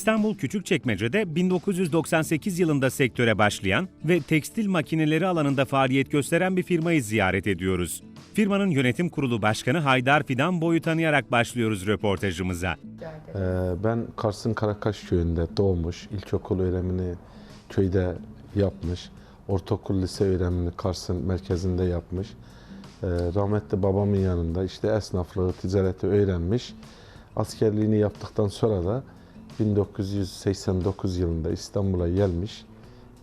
İstanbul Küçükçekmece'de 1998 yılında sektöre başlayan ve tekstil makineleri alanında faaliyet gösteren bir firmayı ziyaret ediyoruz. Firmanın yönetim kurulu başkanı Haydar Fidan Boy'u tanıyarak başlıyoruz röportajımıza. Ee, Ben Kars'ın Karakaş köyünde doğmuş, ilkokul öğrenimini köyde yapmış, ortaokul lise öğrenimini Kars'ın merkezinde yapmış. Ee, Rahmetli babamın yanında işte esnaflığı, ticareti öğrenmiş. Askerliğini yaptıktan sonra da 1989 yılında İstanbul'a gelmiş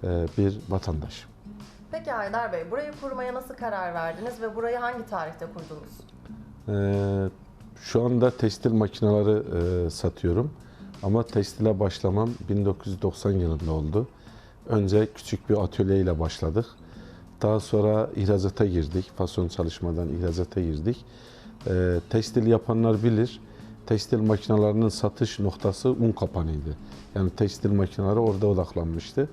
e, bir vatandaş. Peki Haydar Bey, burayı kurmaya nasıl karar verdiniz ve burayı hangi tarihte kurdunuz? Ee, Şu anda tekstil makineleri e, satıyorum. Ama tekstile başlamam 1990 yılında oldu. Önce küçük bir atölyeyle başladık. Daha sonra ihracata girdik. Fason çalışmadan ihracata girdik. Ee, tekstil yapanlar bilir. Tekstil makinelerinin satış noktası un kapanıydı. Yani tekstil makineleri orada odaklanmıştı.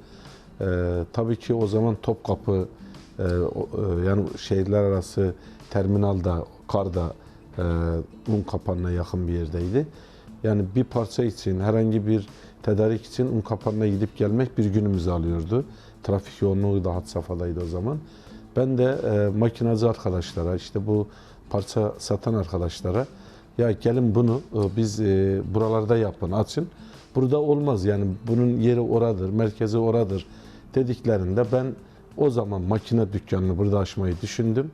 Ee, tabii ki o zaman Topkapı e, e, yani şehirler arası terminalda, karda e, un kapanına yakın bir yerdeydi. Yani bir parça için, herhangi bir tedarik için un kapanına gidip gelmek bir günümüzü alıyordu. Trafik yoğunluğu da had safhadaydı o zaman. Ben de e, makinacı arkadaşlara, işte bu parça satan arkadaşlara ya gelin bunu e, biz e, buralarda yapın, açın. Burada olmaz yani bunun yeri oradır, merkezi oradır dediklerinde ben o zaman makine dükkanını burada açmayı düşündüm.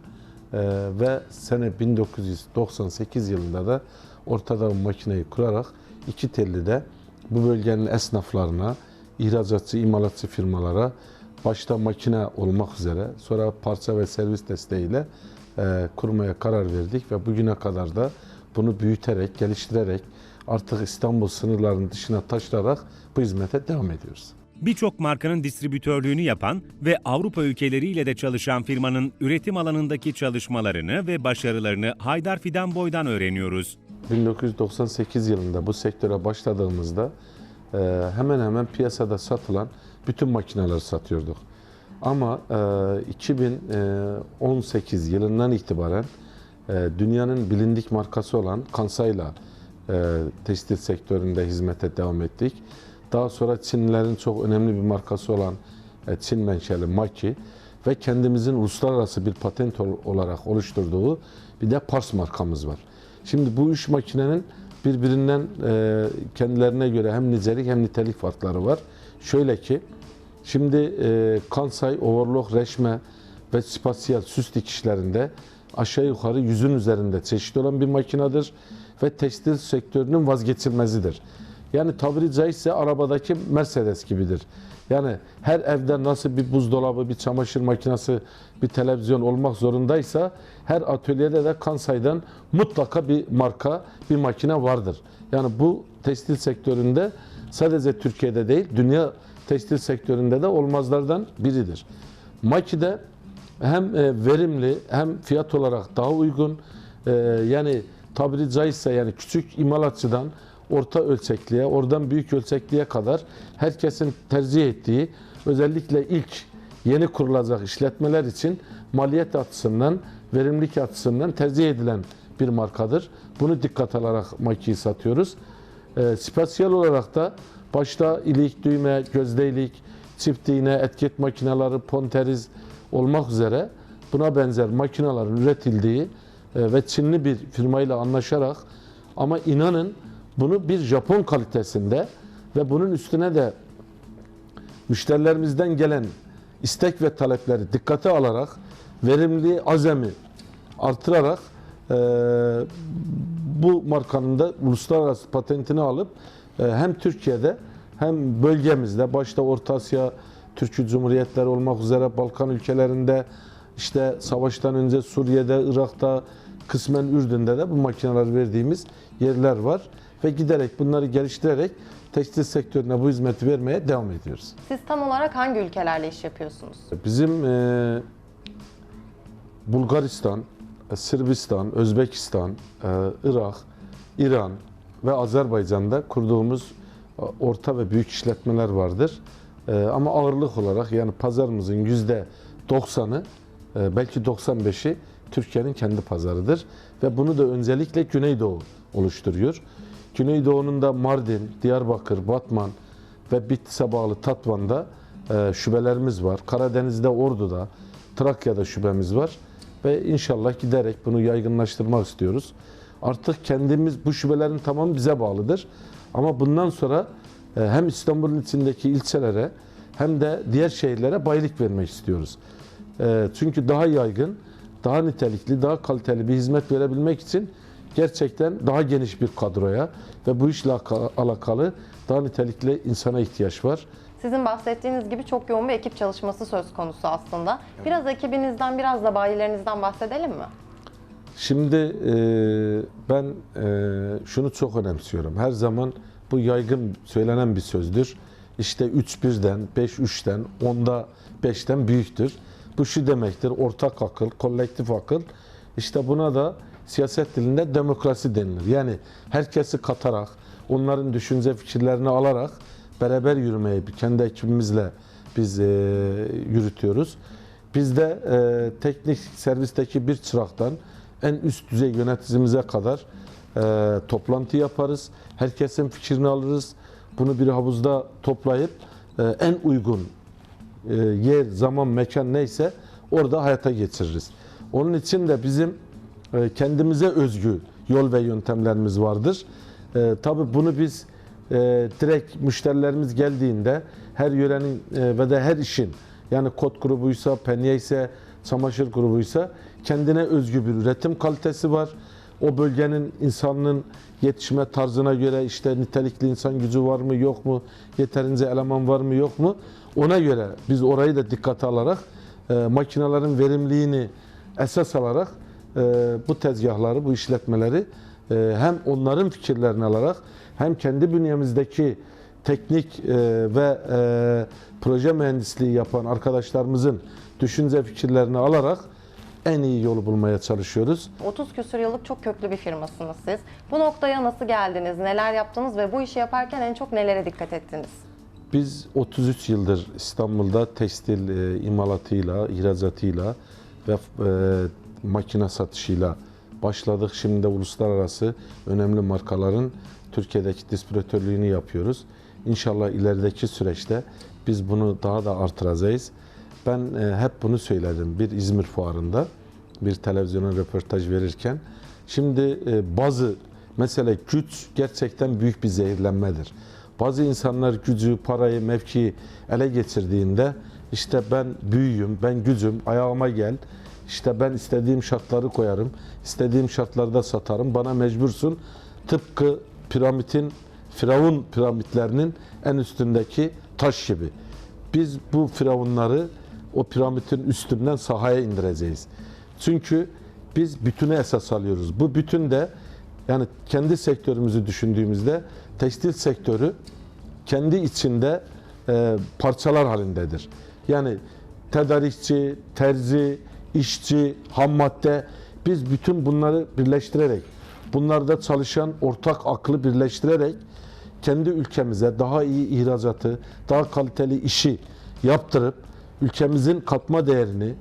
Ee, ve sene 1998 yılında da ortada makineyi kurarak iki telli de bu bölgenin esnaflarına, ihracatçı, imalatçı firmalara başta makine olmak üzere sonra parça ve servis desteğiyle e, kurmaya karar verdik ve bugüne kadar da bunu büyüterek, geliştirerek artık İstanbul sınırlarının dışına taşırarak bu hizmete devam ediyoruz. Birçok markanın distribütörlüğünü yapan ve Avrupa ülkeleriyle de çalışan firmanın üretim alanındaki çalışmalarını ve başarılarını Haydar Fidan Boy'dan öğreniyoruz. 1998 yılında bu sektöre başladığımızda e, hemen hemen piyasada satılan bütün makineleri satıyorduk. Ama e, 2018 yılından itibaren e, dünyanın bilindik markası olan Kansay'la e, tekstil sektöründe hizmete devam ettik. Daha sonra Çinlilerin çok önemli bir markası olan e, Çin menşeli Maki ve kendimizin uluslararası bir patent ol- olarak oluşturduğu bir de Pars markamız var. Şimdi bu üç makinenin birbirinden e, kendilerine göre hem nicelik hem nitelik farkları var. Şöyle ki şimdi Kansai, Overlock, Reşme ve spasiyel süs dikişlerinde aşağı yukarı yüzün üzerinde çeşit olan bir makinedir ve tekstil sektörünün vazgeçilmezidir. Yani tabiri caizse arabadaki Mercedes gibidir. Yani her evde nasıl bir buzdolabı, bir çamaşır makinesi, bir televizyon olmak zorundaysa her atölyede de Kansay'dan mutlaka bir marka, bir makine vardır. Yani bu tekstil sektöründe sadece Türkiye'de değil, dünya tekstil sektöründe de olmazlardan biridir. Maki'de hem e, verimli hem fiyat olarak daha uygun e, yani tabiri caizse yani küçük imalatçıdan orta ölçekliye, oradan büyük ölçekliye kadar herkesin tercih ettiği özellikle ilk yeni kurulacak işletmeler için maliyet açısından, verimlilik açısından tercih edilen bir markadır. Bunu dikkat alarak makiyi satıyoruz. E, spesiyel olarak da başta ilik, düğme, gözdeylik, çift iğne, etiket makineleri, ponteriz olmak üzere buna benzer makinelerin üretildiği e, ve Çinli bir firmayla anlaşarak ama inanın bunu bir Japon kalitesinde ve bunun üstüne de müşterilerimizden gelen istek ve talepleri dikkate alarak verimliliği, azami artırarak e, bu markanın da uluslararası patentini alıp e, hem Türkiye'de hem bölgemizde başta Orta Asya, Türkçü Cumhuriyetleri olmak üzere Balkan ülkelerinde işte savaştan önce Suriye'de, Irak'ta, kısmen Ürdün'de de bu makineler verdiğimiz yerler var ve giderek bunları geliştirerek tekstil sektörüne bu hizmeti vermeye devam ediyoruz. Siz tam olarak hangi ülkelerle iş yapıyorsunuz? Bizim e, Bulgaristan, e, Sırbistan, Özbekistan, e, Irak, İran ve Azerbaycan'da kurduğumuz e, orta ve büyük işletmeler vardır. E, ama ağırlık olarak yani pazarımızın yüzde 90'ı e, belki 95'i Türkiye'nin kendi pazarıdır ve bunu da öncelikle Güneydoğu oluşturuyor. Güneydoğu'nun da Mardin, Diyarbakır, Batman ve Bitlis'e bağlı Tatvan'da e, şubelerimiz var. Karadeniz'de, Ordu'da, Trakya'da şubemiz var. Ve inşallah giderek bunu yaygınlaştırmak istiyoruz. Artık kendimiz, bu şubelerin tamamı bize bağlıdır. Ama bundan sonra hem İstanbul'un içindeki ilçelere hem de diğer şehirlere bayilik vermek istiyoruz. E, Çünkü daha yaygın, daha nitelikli, daha kaliteli bir hizmet verebilmek için gerçekten daha geniş bir kadroya ve bu işle alaka- alakalı daha nitelikli insana ihtiyaç var. Sizin bahsettiğiniz gibi çok yoğun bir ekip çalışması söz konusu aslında. Biraz ekibinizden, biraz da bayilerinizden bahsedelim mi? Şimdi e, ben e, şunu çok önemsiyorum. Her zaman bu yaygın söylenen bir sözdür. İşte 3 birden, 5 3'ten, 10'da 5'ten büyüktür. Bu şu demektir, ortak akıl, kolektif akıl. İşte buna da siyaset dilinde demokrasi denilir. Yani herkesi katarak, onların düşünce fikirlerini alarak beraber yürümeyi kendi ekibimizle biz e, yürütüyoruz. Biz de e, teknik servisteki bir çıraktan en üst düzey yöneticimize kadar e, toplantı yaparız. Herkesin fikrini alırız. Bunu bir havuzda toplayıp e, en uygun e, yer, zaman, mekan neyse orada hayata geçiririz. Onun için de bizim e, kendimize özgü yol ve yöntemlerimiz vardır. E, tabii bunu biz e, direkt müşterilerimiz geldiğinde her yörenin e, ve de her işin yani kot grubuysa, penye ise, çamaşır grubuysa kendine özgü bir üretim kalitesi var. O bölgenin insanının yetişme tarzına göre işte nitelikli insan gücü var mı yok mu, yeterince eleman var mı yok mu? Ona göre biz orayı da dikkate alarak e, makinelerin verimliliğini esas alarak e, bu tezgahları, bu işletmeleri e, hem onların fikirlerini alarak hem kendi bünyemizdeki teknik e, ve e, proje mühendisliği yapan arkadaşlarımızın düşünce fikirlerini alarak en iyi yolu bulmaya çalışıyoruz. 30 küsur yıllık çok köklü bir firmasınız siz. Bu noktaya nasıl geldiniz, neler yaptınız ve bu işi yaparken en çok nelere dikkat ettiniz? Biz 33 yıldır İstanbul'da tekstil e, imalatıyla, ihracatıyla ve e, makine satışıyla başladık. Şimdi de uluslararası önemli markaların Türkiye'deki distribütörlüğünü yapıyoruz. İnşallah ilerideki süreçte biz bunu daha da artıracağız. Ben e, hep bunu söyledim bir İzmir fuarında bir televizyona röportaj verirken. Şimdi e, bazı mesela güç gerçekten büyük bir zehirlenmedir. Bazı insanlar gücü, parayı, mevkiyi ele geçirdiğinde işte ben büyüğüm, ben gücüm, ayağıma gel. İşte ben istediğim şartları koyarım, istediğim şartlarda satarım, bana mecbursun. Tıpkı piramidin, Firavun piramitlerinin en üstündeki taş gibi. Biz bu firavunları o piramidin üstünden sahaya indireceğiz. Çünkü biz bütüne esas alıyoruz. Bu bütün de yani kendi sektörümüzü düşündüğümüzde tekstil sektörü kendi içinde e, parçalar halindedir. Yani tedarikçi, terzi, işçi, ham madde biz bütün bunları birleştirerek bunlarda çalışan ortak aklı birleştirerek kendi ülkemize daha iyi ihracatı, daha kaliteli işi yaptırıp ülkemizin katma değerini,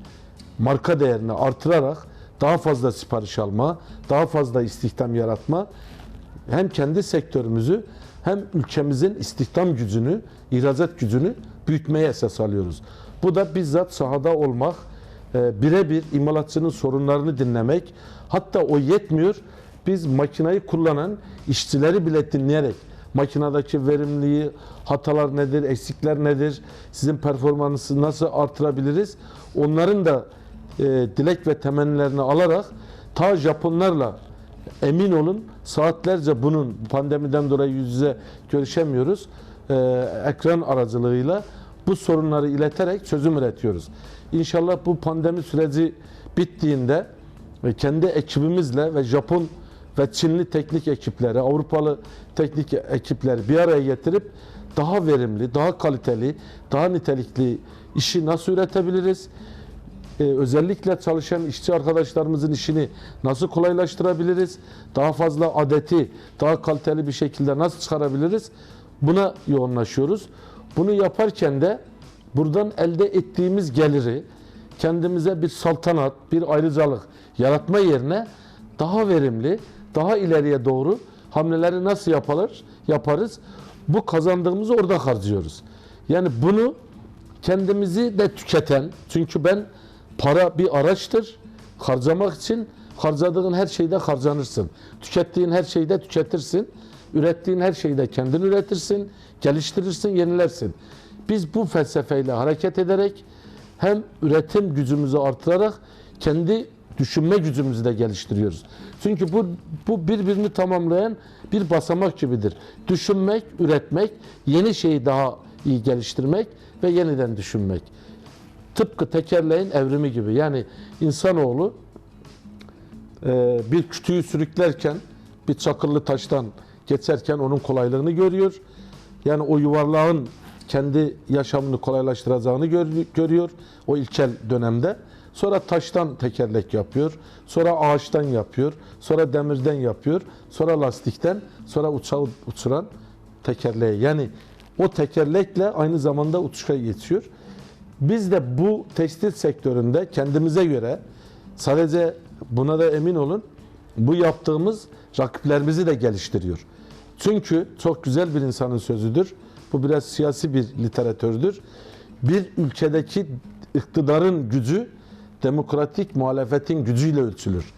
marka değerini artırarak daha fazla sipariş alma, daha fazla istihdam yaratma hem kendi sektörümüzü hem ülkemizin istihdam gücünü, ihracat gücünü büyütmeye esas alıyoruz. Bu da bizzat sahada olmak, e, birebir imalatçının sorunlarını dinlemek, hatta o yetmiyor, biz makinayı kullanan işçileri bile dinleyerek makinadaki verimliliği, hatalar nedir, eksikler nedir, sizin performansı nasıl artırabiliriz, onların da e, dilek ve temennilerini alarak ta Japonlarla emin olun saatlerce bunun pandemiden dolayı yüz yüze görüşemiyoruz. E, ekran aracılığıyla bu sorunları ileterek çözüm üretiyoruz. İnşallah bu pandemi süreci bittiğinde ve kendi ekibimizle ve Japon ve Çinli teknik ekipleri, Avrupalı teknik ekipleri bir araya getirip daha verimli, daha kaliteli, daha nitelikli işi nasıl üretebiliriz? Ee, özellikle çalışan işçi arkadaşlarımızın işini nasıl kolaylaştırabiliriz? Daha fazla adeti daha kaliteli bir şekilde nasıl çıkarabiliriz? Buna yoğunlaşıyoruz. Bunu yaparken de buradan elde ettiğimiz geliri kendimize bir saltanat, bir ayrıcalık yaratma yerine daha verimli, daha ileriye doğru hamleleri nasıl yapılır? Yaparız. Bu kazandığımızı orada harcıyoruz. Yani bunu kendimizi de tüketen, çünkü ben para bir araçtır. Harcamak için harcadığın her şeyde harcanırsın. Tükettiğin her şeyde tüketirsin. Ürettiğin her şeyde kendin üretirsin, geliştirirsin, yenilersin. Biz bu felsefeyle hareket ederek hem üretim gücümüzü artırarak kendi düşünme gücümüzü de geliştiriyoruz. Çünkü bu, bu birbirini tamamlayan bir basamak gibidir. Düşünmek, üretmek, yeni şeyi daha iyi geliştirmek ve yeniden düşünmek. Tıpkı tekerleğin evrimi gibi. Yani insanoğlu e, bir kütüğü sürüklerken bir çakıllı taştan geçerken onun kolaylığını görüyor. Yani o yuvarlağın kendi yaşamını kolaylaştıracağını gör- görüyor o ilkel dönemde. Sonra taştan tekerlek yapıyor, sonra ağaçtan yapıyor, sonra demirden yapıyor, sonra lastikten, sonra uçağı uçuran tekerleğe. Yani o tekerlekle aynı zamanda uçuşa geçiyor. Biz de bu tekstil sektöründe kendimize göre sadece buna da emin olun bu yaptığımız rakiplerimizi de geliştiriyor. Çünkü çok güzel bir insanın sözüdür. Bu biraz siyasi bir literatürdür. Bir ülkedeki iktidarın gücü demokratik muhalefetin gücüyle ölçülür.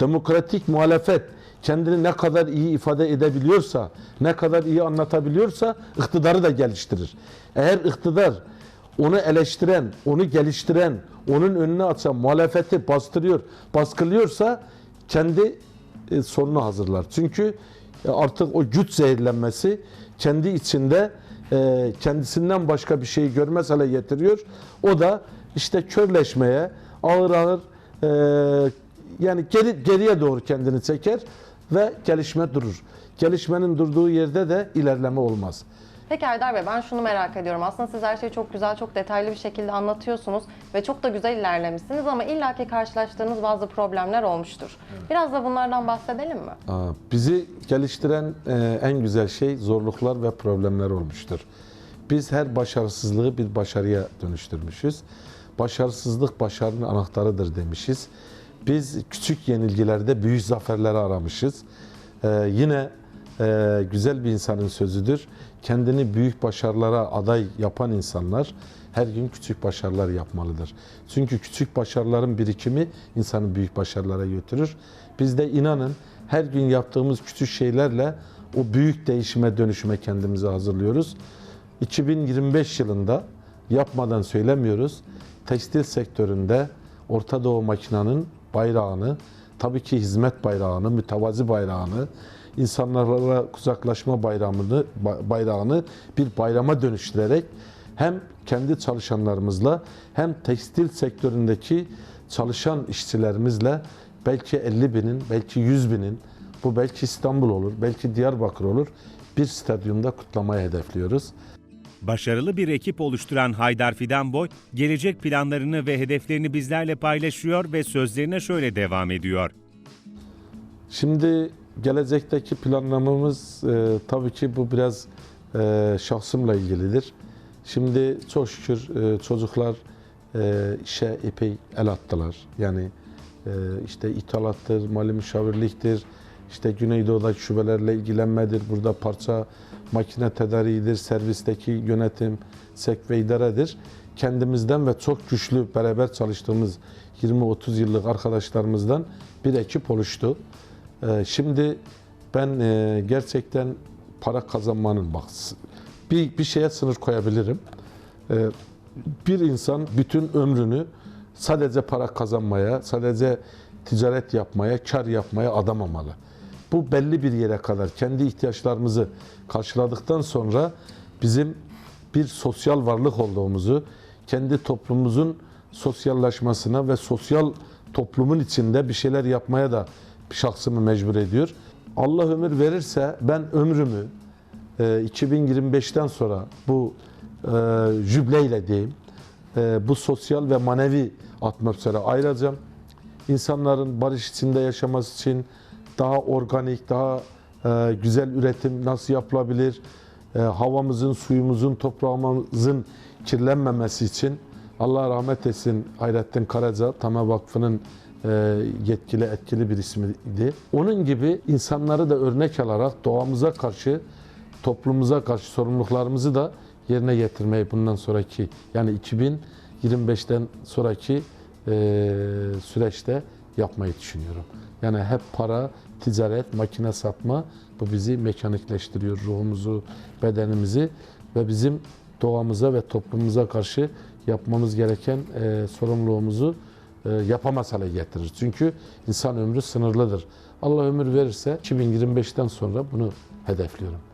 Demokratik muhalefet kendini ne kadar iyi ifade edebiliyorsa, ne kadar iyi anlatabiliyorsa iktidarı da geliştirir. Eğer iktidar onu eleştiren, onu geliştiren, onun önüne açan muhalefeti bastırıyor, baskılıyorsa kendi e, sonunu hazırlar. Çünkü e, artık o güç zehirlenmesi kendi içinde e, kendisinden başka bir şeyi görmez hale getiriyor. O da işte körleşmeye, ağır ağır e, yani geri, geriye doğru kendini çeker ve gelişme durur. Gelişmenin durduğu yerde de ilerleme olmaz. Peki Erdar Bey ben şunu merak ediyorum. Aslında siz her şeyi çok güzel, çok detaylı bir şekilde anlatıyorsunuz ve çok da güzel ilerlemişsiniz ama illaki karşılaştığınız bazı problemler olmuştur. Biraz da bunlardan bahsedelim mi? Aa, Bizi geliştiren e, en güzel şey zorluklar ve problemler olmuştur. Biz her başarısızlığı bir başarıya dönüştürmüşüz. Başarısızlık başarının anahtarıdır demişiz. Biz küçük yenilgilerde büyük zaferleri aramışız. Ee, yine e, güzel bir insanın sözüdür. Kendini büyük başarılara aday yapan insanlar her gün küçük başarılar yapmalıdır. Çünkü küçük başarıların birikimi insanı büyük başarılara götürür. Biz de inanın her gün yaptığımız küçük şeylerle o büyük değişime dönüşüme kendimizi hazırlıyoruz. 2025 yılında yapmadan söylemiyoruz. Tekstil sektöründe Orta Doğu makinanın bayrağını, tabii ki hizmet bayrağını, mütevazi bayrağını, insanlarla uzaklaşma bayrağını, bayrağını bir bayrama dönüştürerek hem kendi çalışanlarımızla hem tekstil sektöründeki çalışan işçilerimizle belki 50 binin, belki 100 binin, bu belki İstanbul olur, belki Diyarbakır olur, bir stadyumda kutlamayı hedefliyoruz. Başarılı bir ekip oluşturan Haydar Fidanboy, gelecek planlarını ve hedeflerini bizlerle paylaşıyor ve sözlerine şöyle devam ediyor. Şimdi gelecekteki planlamamız e, tabii ki bu biraz e, şahsımla ilgilidir. Şimdi çok şükür e, çocuklar e, işe epey el attılar. Yani e, işte ithalattır, mali müşavirliktir, işte Güneydoğu'daki şubelerle ilgilenmedir, burada parça makine tedariğidir, servisteki yönetim, sek ve idaredir. Kendimizden ve çok güçlü beraber çalıştığımız 20-30 yıllık arkadaşlarımızdan bir ekip oluştu. Ee, Şimdi ben e, gerçekten para kazanmanın bak bir, bir şeye sınır koyabilirim. Ee, Bir insan bütün ömrünü sadece para kazanmaya, sadece ticaret yapmaya, kar yapmaya adamamalı. Bu belli bir yere kadar kendi ihtiyaçlarımızı karşıladıktan sonra bizim bir sosyal varlık olduğumuzu, kendi toplumumuzun sosyallaşmasına ve sosyal toplumun içinde bir şeyler yapmaya da şahsımı mecbur ediyor. Allah ömür verirse ben ömrümü e, 2025'ten sonra bu e, jübleyle diyeyim, e, bu sosyal ve manevi atmosfere ayıracağım. İnsanların barış içinde yaşaması için daha organik, daha e, güzel üretim nasıl yapılabilir, e, havamızın, suyumuzun, toprağımızın kirlenmemesi için Allah rahmet etsin Hayrettin Karaca, Tama Vakfı'nın e, yetkili, etkili bir ismiydi. Onun gibi insanları da örnek alarak doğamıza karşı, toplumumuza karşı sorumluluklarımızı da yerine getirmeyi bundan sonraki yani 2025'ten sonraki e, süreçte yapmayı düşünüyorum. Yani hep para, ticaret, makine satma bu bizi mekanikleştiriyor ruhumuzu, bedenimizi ve bizim doğamıza ve toplumumuza karşı yapmamız gereken e, sorumluluğumuzu e, yapamaz hale getirir. Çünkü insan ömrü sınırlıdır. Allah ömür verirse 2025'ten sonra bunu hedefliyorum.